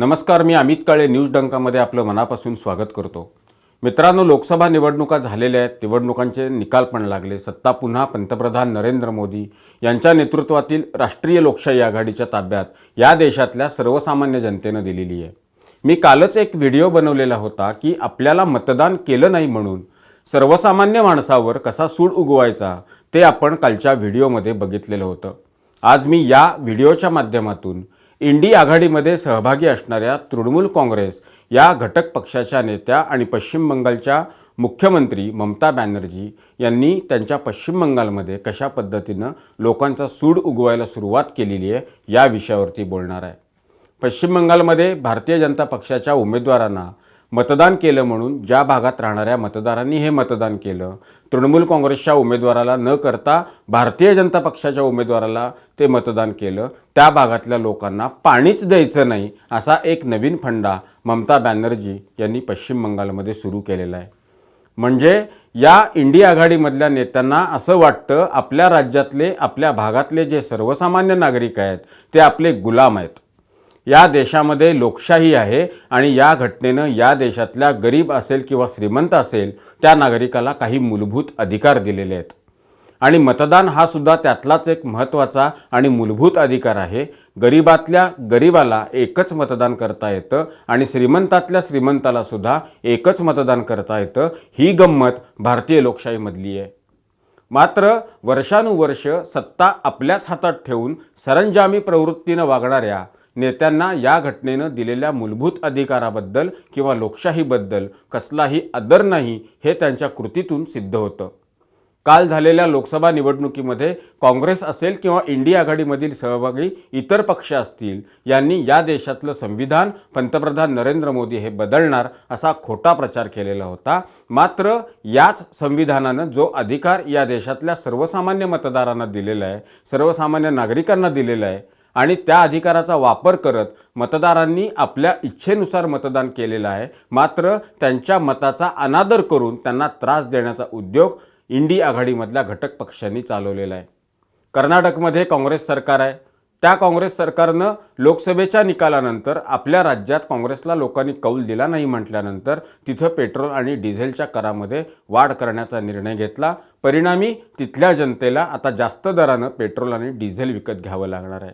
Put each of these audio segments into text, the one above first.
नमस्कार मी अमित काळे न्यूज डंकामध्ये आपलं मनापासून स्वागत करतो. मित्रांनो लोकसभा निवडणुका झालेल्या आहेत. निवडणुकांचे निकाल पण लागले. सत्ता पुन्हा पंतप्रधान नरेंद्र मोदी यांच्या नेतृत्वातील राष्ट्रीय लोकशाही आघाडीच्या ताब्यात या देशातल्या सर्वसामान्य जनतेनं दिलेली आहे. मी कालच एक व्हिडिओ बनवलेला होता की आपल्याला मतदान केलं नाही म्हणून सर्वसामान्य माणसावर कसा सूड उगवायचा ते आपण कालच्या व्हिडिओमध्ये बघितलेलं होतं. आज मी या व्हिडिओच्या माध्यमातून इंडी आघाडीमध्ये सहभागी असणाऱ्या तृणमूल काँग्रेस या घटक पक्षाच्या नेत्या आणि पश्चिम बंगालच्या मुख्यमंत्री ममता बॅनर्जी यांनी त्यांच्या पश्चिम बंगालमध्ये कशा पद्धतीनं लोकांचा सूड उगवायला सुरुवात केलेली आहे या विषयावरती बोलणार आहे. पश्चिम बंगालमध्ये भारतीय जनता पक्षाच्या उमेदवारांना मतदान केलं म्हणून ज्या भागात राहणाऱ्या मतदारांनी हे मतदान केलं तृणमूल काँग्रेसच्या उमेदवाराला न करता भारतीय जनता पक्षाच्या उमेदवाराला ते मतदान केलं त्या भागातल्या लोकांना पाणीच द्यायचं नाही असा एक नवीन फंडा ममता बॅनर्जी यांनी पश्चिम बंगालमध्ये सुरू केलेला आहे. म्हणजे या इंडिया आघाडीमधल्या नेत्यांना असं वाटतं आपल्या राज्यातले आपल्या भागातले जे सर्वसामान्य नागरिक आहेत ते आपले गुलाम आहेत. या देशामध्ये लोकशाही आहे आणि या घटनेनं या देशातल्या गरीब असेल किंवा श्रीमंत असेल त्या नागरिकाला काही मूलभूत अधिकार दिलेले आहेत. आणि मतदान हा सुद्धा त्यातलाच एक महत्त्वाचा आणि मूलभूत अधिकार आहे. गरीबातल्या गरीबाला एकच मतदान करता येतं आणि श्रीमंतातल्या श्रीमंताला सुद्धा एकच मतदान करता येतं ही गंमत भारतीय लोकशाहीमधली आहे. मात्र वर्षानुवर्ष सत्ता आपल्याच हातात ठेवून सरंजामी प्रवृत्तीनं वागणाऱ्या नेत्यांना या घटनेनं दिलेल्या मूलभूत अधिकाराबद्दल किंवा लोकशाहीबद्दल कसलाही आदर नाही हे त्यांच्या कृतीतून सिद्ध होतं. काल झालेल्या लोकसभा निवडणुकीमध्ये काँग्रेस असेल किंवा इंडिया आघाडीमधील सहभागी इतर पक्ष असतील यांनी या देशातलं संविधान पंतप्रधान नरेंद्र मोदी हे बदलणार असा खोटा प्रचार केलेला होता. मात्र याच संविधानानं जो अधिकार या देशातल्या सर्वसामान्य मतदारांना दिलेला आहे सर्वसामान्य नागरिकांना दिलेला आहे आणि त्या अधिकाराचा वापर करत मतदारांनी आपल्या इच्छेनुसार मतदान केलेलं आहे. मात्र त्यांच्या मताचा अनादर करून त्यांना त्रास देण्याचा उद्योग इंडी आघाडीमधल्या घटक पक्षांनी चालवलेला आहे. कर्नाटकमध्ये काँग्रेस सरकार आहे. त्या काँग्रेस सरकारनं लोकसभेच्या निकालानंतर आपल्या राज्यात काँग्रेसला लोकांनी कौल दिला नाही म्हटल्यानंतर तिथं पेट्रोल आणि डिझेलच्या करामध्ये वाढ करण्याचा निर्णय घेतला. परिणामी तिथल्या जनतेला आता जास्त दरानं पेट्रोल आणि डिझेल विकत घ्यावं लागणार आहे.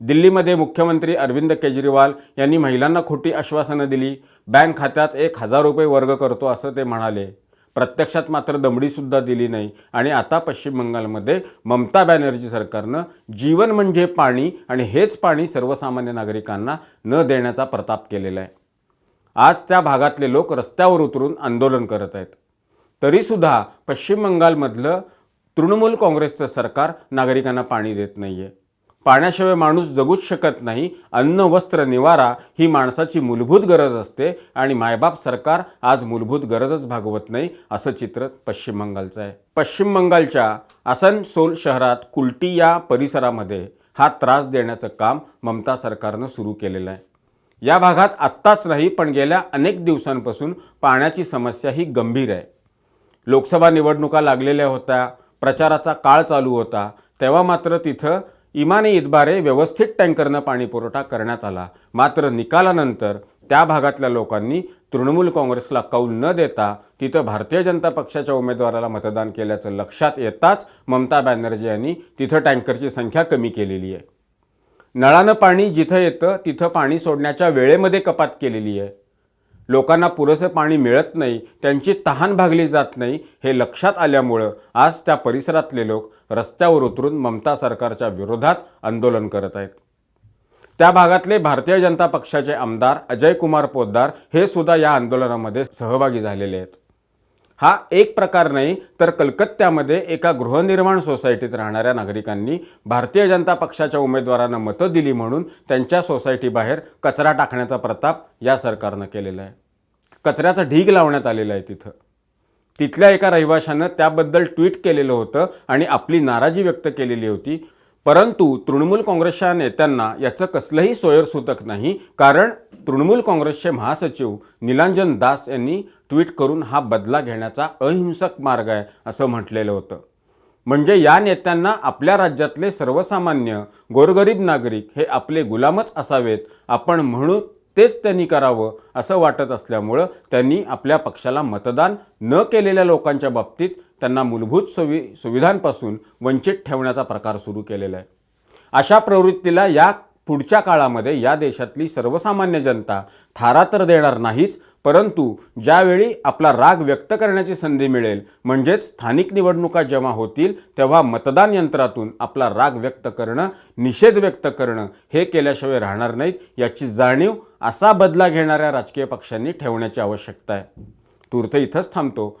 दिल्लीमध्ये मुख्यमंत्री अरविंद केजरीवाल यांनी महिलांना खोटी आश्वासनं दिली. बँक खात्यात एक हजार रुपये वर्ग करतो असं ते म्हणाले. प्रत्यक्षात मात्र दमडीसुद्धा दिली नाही. आणि आता पश्चिम बंगालमध्ये ममता बॅनर्जी सरकारनं जीवन म्हणजे पाणी आणि हेच पाणी सर्वसामान्य नागरिकांना न देण्याचा प्रताप केलेला आहे. आज त्या भागातले लोक रस्त्यावर उतरून आंदोलन करत आहेत. तरीसुद्धा पश्चिम बंगालमधलं तृणमूल काँग्रेसचं सरकार नागरिकांना पाणी देत नाही आहे पाण्याशिवाय माणूस जगूच शकत नाही अन्न वस्त्र निवारा ही माणसाची मूलभूत गरज असते आणि मायबाप सरकार आज मूलभूत गरजच भागवत नाही असं चित्र पश्चिम बंगालचं आहे. पश्चिम बंगालच्या आसनसोल शहरात कुलटी या परिसरामध्ये हा त्रास देण्याचं काम ममता सरकारनं सुरू केलेलं आहे. या भागात आत्ताच नाही पण गेल्या अनेक दिवसांपासून पाण्याची समस्या ही गंभीर आहे. लोकसभा निवडणुका लागलेल्या होत्या प्रचाराचा काळ चालू होता तेव्हा मात्र तिथं इमानी इतबारे व्यवस्थित टँकरनं पाणी पुरवठा करण्यात आला. मात्र निकालानंतर त्या भागातल्या लोकांनी तृणमूल काँग्रेसला कौल न देता तिथं भारतीय जनता पक्षाच्या उमेदवाराला मतदान केल्याचं लक्षात येताच ममता बॅनर्जी यांनी तिथं टँकरची संख्या कमी केलेली आहे. नळानं पाणी जिथं येतं तिथं पाणी सोडण्याच्या वेळेमध्ये कपात केलेली आहे. लोकांना पुरेसं पाणी मिळत नाही त्यांची तहान भागली जात नाही हे लक्षात आल्यामुळं आज त्या परिसरातले लोक रस्त्यावर उतरून ममता सरकारच्या विरोधात आंदोलन करत आहेत. त्या भागातले भारतीय जनता पक्षाचे आमदार अजय कुमार पोद्दार हे सुद्धा या आंदोलनामध्ये सहभागी झालेले आहेत. हा एक प्रकार नाही तर कलकत्त्यामध्ये एका गृहनिर्माण सोसायटीत राहणाऱ्या नागरिकांनी भारतीय जनता पक्षाच्या उमेदवारांना मतं दिली म्हणून त्यांच्या सोसायटीबाहेर कचरा टाकण्याचा प्रताप या सरकारनं केलेला आहे. कचऱ्याचा ढीग लावण्यात आलेला आहे तिथं. तिथल्या एका रहिवाशानं त्याबद्दल ट्विट केलेलं होतं आणि आपली नाराजी व्यक्त केलेली होती. परंतु तृणमूल काँग्रेसच्या नेत्यांना याचं कसलंही सोयर सुतक नाही कारण तृणमूल काँग्रेसचे महासचिव निलांजन दास यांनी ट्विट करून हा बदला घेण्याचा अहिंसक मार्ग आहे असं म्हटलेलं होतं. म्हणजे या नेत्यांना आपल्या राज्यातले सर्वसामान्य गोरगरीब नागरिक हे आपले गुलामच असावेत आपण म्हणू तेच त्यांनी करावं असं वाटत असल्यामुळं त्यांनी आपल्या पक्षाला मतदान न केलेल्या लोकांच्या बाबतीत त्यांना मूलभूत सुवि सुविधांपासून वंचित ठेवण्याचा प्रकार सुरू केलेला आहे. अशा प्रवृत्तीला या पुढच्या काळामध्ये या देशातली सर्वसामान्य जनता थारा तर देणार नाहीच परंतु ज्यावेळी आपला राग व्यक्त करण्याची संधी मिळेल म्हणजेच स्थानिक निवडणुका जेव्हा होतील तेव्हा मतदान यंत्रातून आपला राग व्यक्त करणं निषेध व्यक्त करणं हे केल्याशिवाय राहणार नाहीत याची जाणीव असा बदला घेणाऱ्या राजकीय पक्षांनी ठेवण्याची आवश्यकता आहे. तूर्त इथंच थांबतो.